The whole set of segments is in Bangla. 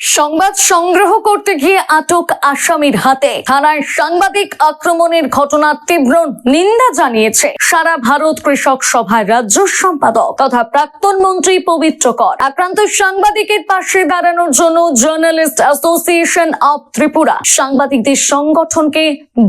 সংবাদ সংগ্রহ করতে গিয়ে আটক আসামির হাতে। থানায় সাংবাদিক আক্রমণের ঘটনার তীব্র নিন্দা জানিয়েছে সারা ভারত কৃষক সভার রাজ্য সম্পাদক তথা প্রাক্তন মন্ত্রী পবিত্র কর। আক্রান্ত সাংবাদিকের পাশে দাঁড়ানোর জন্য জার্নালিস্ট অ্যাসোসিয়েশন অব ত্রিপুরা সাংবাদিকদের সংগঠনকে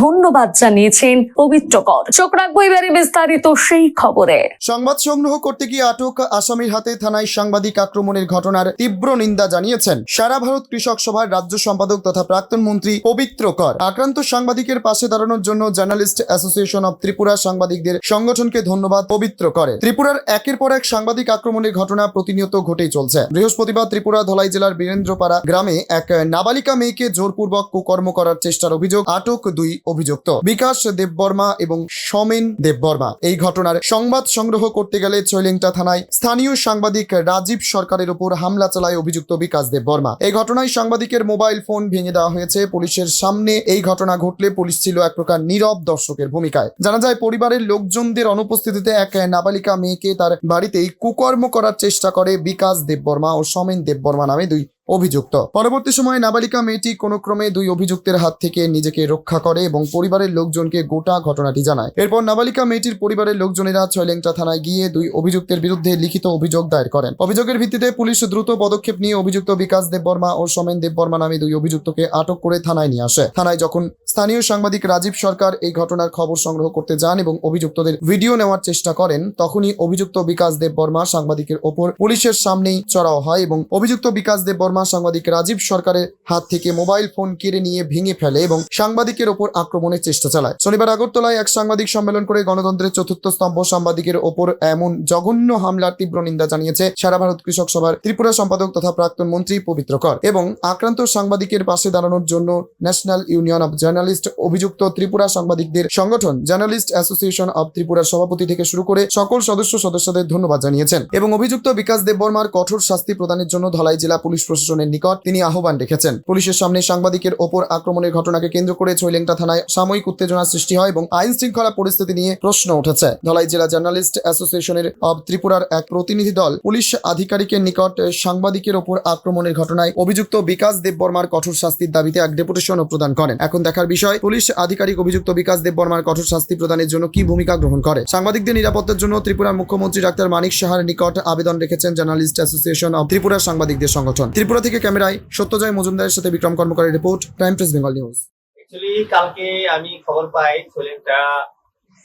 ধন্যবাদ জানিয়েছেন পবিত্র কর। চোখ রাখব এবারে বিস্তারিত সেই খবরে। সংবাদ সংগ্রহ করতে গিয়ে আটক আসামির হাতে থানায় সাংবাদিক আক্রমণের ঘটনার তীব্র নিন্দা জানিয়েছেন সারা ভারত কৃষক সভার রাজ্য সম্পাদক তথা প্রাক্তন মন্ত্রী পবিত্র কর। আক্রান্ত সাংবাদিকের পাশে দাঁড়ানোর জন্য জার্নালিস্ট অ্যাসোসিয়েশন অব ত্রিপুরা সাংবাদিকদের সংগঠনকে ধন্যবাদ পবিত্র করে। ত্রিপুরার একের পর এক সাংবাদিক আক্রমণের ঘটনা প্রতিনিয়ত ঘটেই চলছে। বৃহস্পতিবার ত্রিপুরা ধলাই জেলার বীরেন্দ্রপাড়া গ্রামে এক নাবালিকা মেয়েকে জোরপূর্বক কুকর্ম করার চেষ্টার অভিযোগ আটক দুই অভিযুক্ত। বিকাশ দেববর্মা এবং সমেন দেববর্মা। এই ঘটনার সংবাদ সংগ্রহ করতে গেলে চৈলেংটা থানায় স্থানীয় সাংবাদিক রাজীব সরকারের উপর হামলা চালায় অভিযুক্ত বিকাশ দেববর্মা। এই ঘটনায় সাংবাদিকের মোবাইল ফোন ভেঙে দেওয়া হয়েছে। পুলিশের সামনে এই ঘটনা ঘটলে পুলিশ ছিল এক প্রকার নীরব দর্শকের ভূমিকায়। জানা যায়, পরিবারের লোকজনদের অনুপস্থিতিতে এক নাবালিকা মেয়েকে তার বাড়িতেই কুকর্ম করার চেষ্টা করে বিকাশ দেববর্মা ও সমেন দেববর্মা নামে দুই অভিযুক্ত। পরবর্তী সময়ে নাবালিকা মেয়েটি কোনো ক্রমে দুই অভিযুক্তের হাত থেকে নিজেকে রক্ষা করে এবং পরিবারের লোকজনকে গোটা ঘটনাটি জানায়। এরপর নাবালিকা মেয়েটির পরিবারের লোকজনেরা ছয়লেংটা থানায় গিয়ে দুই অভিযুক্তের বিরুদ্ধে লিখিত অভিযোগ দায়ের করেন। অভিযোগের ভিত্তিতে পুলিশ দ্রুত পদক্ষেপ নিয়ে অভিযুক্ত বিকাশ দেববর্মা ও সোমেন দেববর্মা নামে দুই অভিযুক্তকে আটক করে থানায় নিয়ে আসে। থানায় যখন স্থানীয় সাংবাদিক রাজীব সরকার এই ঘটনার খবর সংগ্রহ করতে যান এবং অভিযুক্তদের ভিডিও নেওয়ার চেষ্টা করেন, তখনই অভিযুক্ত বিকাশ দেববর্মা সাংবাদিকের ওপর পুলিশের সামনেই চড়াও হয় এবং অভিযুক্ত বিকাশ দেববর্মা সাংবাদিক রাজীব সরকারের হাত থেকে মোবাইল ফোন কেড়ে নিয়ে ভেঙে ফেলে এবং সাংবাদিকের ওপর আক্রমণের চেষ্টা চালায়। শনিবার আগরতলায় এক সাংবাদিক সম্মেলন করে গণতন্ত্রের চতুর্থ স্তম্ভ সাংবাদিকের ওপর এমন জঘন্য হামলার তীব্র নিন্দা জানিয়েছে সারা ভারত কৃষক সভার ত্রিপুরা সম্পাদক তথা প্রাক্তন মন্ত্রী পবিত্র কর এবং আক্রান্ত সাংবাদিকের পাশে দাঁড়ানোর জন্য ন্যাশনাল ইউনিয়ন অব জার্নালিস্ট অভিযুক্ত ত্রিপুরা সাংবাদিকদের সংগঠন জার্নালিস্ট অ্যাসোসিয়েশন অব ত্রিপুরার সভাপতি থেকে শুরু করে সকল সদস্য সদস্যদের ধন্যবাদ জানিয়েছেন এবং অভিযুক্ত বিকাশ দেববর্মার কঠোর শাস্তি প্রদানের জন্য ধলাই জেলা পুলিশ প্রশাসনের নিকট তিনি আহ্বান রেখেছেন। পুলিশের সামনে সাংবাদিকের ওপর আক্রমণের ঘটনাকে কেন্দ্র করে ছৈলেংটা থানায় সাময়িক উত্তেজনা সৃষ্টি হয় এবং আইন শৃঙ্খলা পরিস্থিতি নিয়ে প্রশ্ন উঠেছে। ধলাই জেলা জার্নালিস্ট অ্যাসোসিয়েশনের অব ত্রিপুরার এক প্রতিনিধি দল পুলিশ আধিকারিকের নিকট সাংবাদিকের ওপর আক্রমণের ঘটনায় অভিযুক্ত বিকাশ দেববর্মার কঠোর শাস্তির দাবিতে এক ডেপুটেশনও প্রদান করেন। এখন দেখার বিষয়, পুলিশ আধিকারিক অভিযুক্ত বিকাশ দেববর্মার কঠোর শাস্তি প্রদানের জন্য কি ভূমিকা গ্রহণ করে? সাংবাদিকদের নিরাপত্তার জন্য ত্রিপুরার মুখ্যমন্ত্রী ডাক্তার মানিক সাহার নিকট আবেদন রেখেছেন জার্নালিস্ট অ্যাসোসিয়েশন অব ত্রিপুরার সাংবাদিকদের সংগঠন। ত্রিপুরা থেকে ক্যামেরায় সত্যজয় মজুমদারের সাথে Bikram কর্মকারের report time press Bengal news. Actually কালকে আমি খবর পাই ছোলেনটা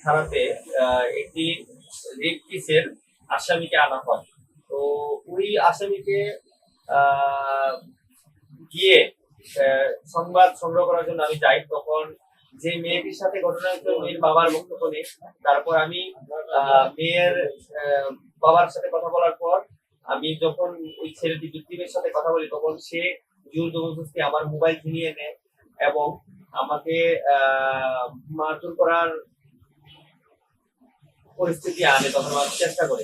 থানাতে একটি রেপ কেসের আসামিকে আনা হয়। তো ওই আসামিকে গিয়ে সংবাদ সংগ্রহ করার জন্য আমি যাই। তখন যে মেয়েটির সাথে ঘটনা হয়েছিল মেয়ের বাবার বক্তব্য নেই। তারপর আমি মেয়ের বাবার সাথে কথা বলার পর আমি যখন ওই ছেলেটি বিক্রিমের সাথে কথা বলি, তখন সে জোর জবরদস্তি আমার মোবাইল ছিনিয়ে নেয় এবং আমাকে মারধর করার পরিস্থিতি আনে তখন আমার চেষ্টা করে।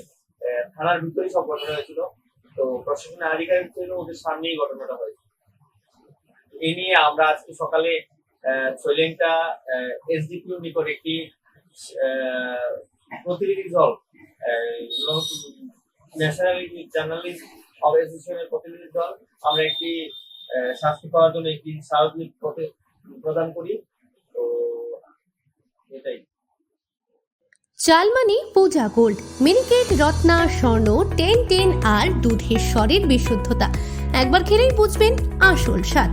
থানার ভিতরেই সব ঘটনা হয়েছিল। তো প্রশাসনের আধিকারিক ছিল, ওদের সামনেই ঘটনাটা হয়েছে। এ নিয়ে আমরা আজকে সকালে ছৈলেংটা এসডিপিও নিকট একটি প্রতিনিধি দল ন্যাশনাল জার্নালিস্ট অর্গানাইজেশনের প্রতিনিধি দল আমরা একটি শাস্তি পাওয়ার জন্য একটি প্রদান করি। তো, এটাই। চালমানি, পূজা গোল্ড মিনিকেট রত্না, স্বর্ণ, টেন টেন আর দুধের স্বরের বিশুদ্ধতা। একবার খেলেই বুঝবেন আসল স্বাদ।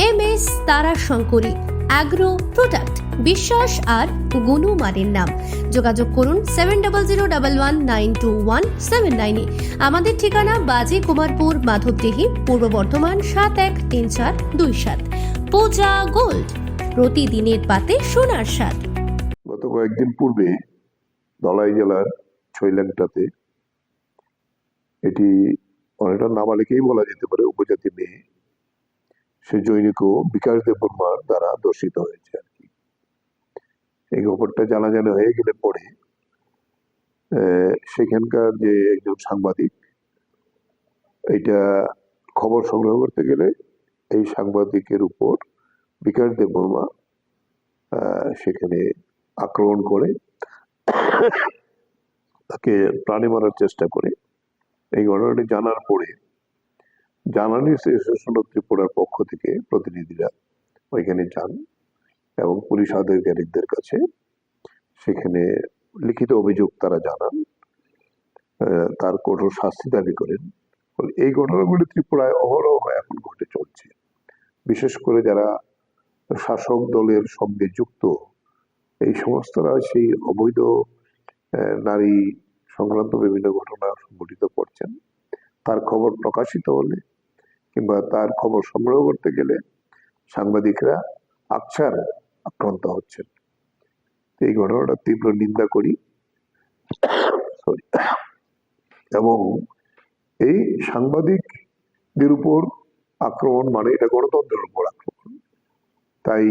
এম এস তারা শঙ্করী অ্যাগ্রো প্রোডাক্ট বিশ্বাস আর গুণমানের নাম। যোগাযোগ করুন seven double zero double one nine two one seven নাইনে আমাদের ঠিকানা বাজে কুমারপুর মাধবদেহি, পূর্ব বর্ধমান সাত এক তিন চার দুই সাত। পূজা গোল্ড, প্রতিদিনের পাতে সোনার স্বাদ। গত কয়েকদিন পূর্বে ধলাই জেলার ছৈলাংটাতে এটি অনেকটা নাবালিকেই বলা যেতে পারে উপজাতি মেয়ে সে জৈনিক বিকাশ দেববর্মার দ্বারা দর্শিত হয়েছে আর কি। এই খবরটা জানাজানি হয়ে গেলে পরে সেখানকার যে একজন সাংবাদিক এটা খবর সংগ্রহ করতে গেলে এই সাংবাদিকের উপর বিকাশ দেববর্মা সেখানে আক্রমণ করে, তাকে প্রাণে মারার চেষ্টা করে। এই ঘটনাটি জানার পরে জ্বালানি অ্যাসোসিয়েশন অফ ত্রিপুরার পক্ষ থেকে প্রতিনিধিরা ওইখানে যান এবং পুলিশ আধিকারিকদের কাছে সেখানে লিখিত অভিযোগ তারা জানান তার কঠোর শাস্তি দাবি করেন। এই ঘটনাগুলি ত্রিপুরায় অহরহ এখন ঘটে চলছে। বিশেষ করে যারা শাসক দলের সঙ্গে যুক্ত, এই সমস্তরা সেই অবৈধ নারী সংক্রান্ত বিভিন্ন ঘটনা সংঘটিত করছেন। তার খবর প্রকাশিত হলে কিংবা তার খবর সংগ্রহ করতে গেলে সাংবাদিকরা আকছার আক্রান্ত হচ্ছেন। এই ঘটনাটা তীব্র নিন্দা করি। সরি এবং এই সাংবাদিকদের উপর আক্রমণ মানে এটা গণতন্ত্রের উপর আক্রমণ। তাই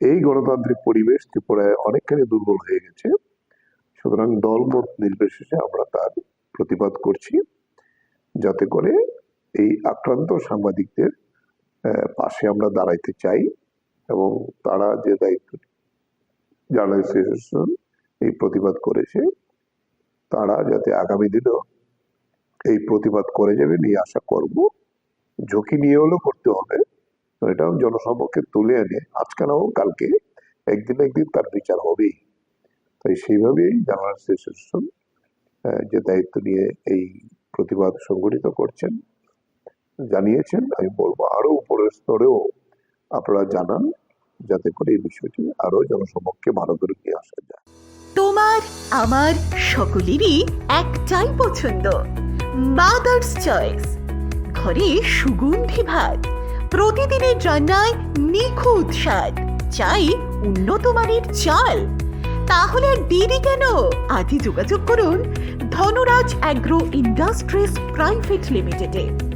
এই গণতান্ত্রিক পরিবেশ ত্রিপুরায় অনেকখানি দুর্বল হয়ে গেছে। সুতরাং দলমত নির্বিশেষে আমরা তার প্রতিবাদ করছি। যাতে করে এই আক্রান্ত সাংবাদিকদের পাশে আমরা দাঁড়াইতে চাই এবং তারা যে দায়িত্ব জার্নালিস্ট এই প্রতিবাদ করেছে, তারা যাতে আগামী দিনেও এই প্রতিবাদ করে যাবেন এই আশা করব। ঝুঁকি নিয়ে হলেও করতে হবে তো এটাও জনসমক্ষে তুলে এনে আজকে না হোক কালকে একদিন একদিন তার বিচার হবেই। তাই সেইভাবেই জার্নালিস্ট অ্যাসোসিয়েশন যে দায়িত্ব নিয়ে এই প্রতিবাদ সংগঠিত করছেন জানিয়েছেন, আমি বলব আরও উপরের স্তরেও আপনারা জানান, যাতে করে এই বিষয়টি আরও জনসমক্ষে ভালো করে নিয়ে আসা যায়। তোমার, আমার সকলেরই একটাই পছন্দ মাদার্স চয়েস ঘরে সুগন্ধি ভাত, প্রতিদিনের রান্নায় নিখুঁত স্বাদ, চাই উন্নত মানের চাল। তাহলে আর দেরি কেন? আজই যোগাযোগ করুন ধনরাজ অ্যাগ্রো ইন্ডাস্ট্রিজ প্রাইভেট লিমিটেডে।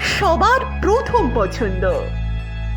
সবার প্রথম পছন্দ।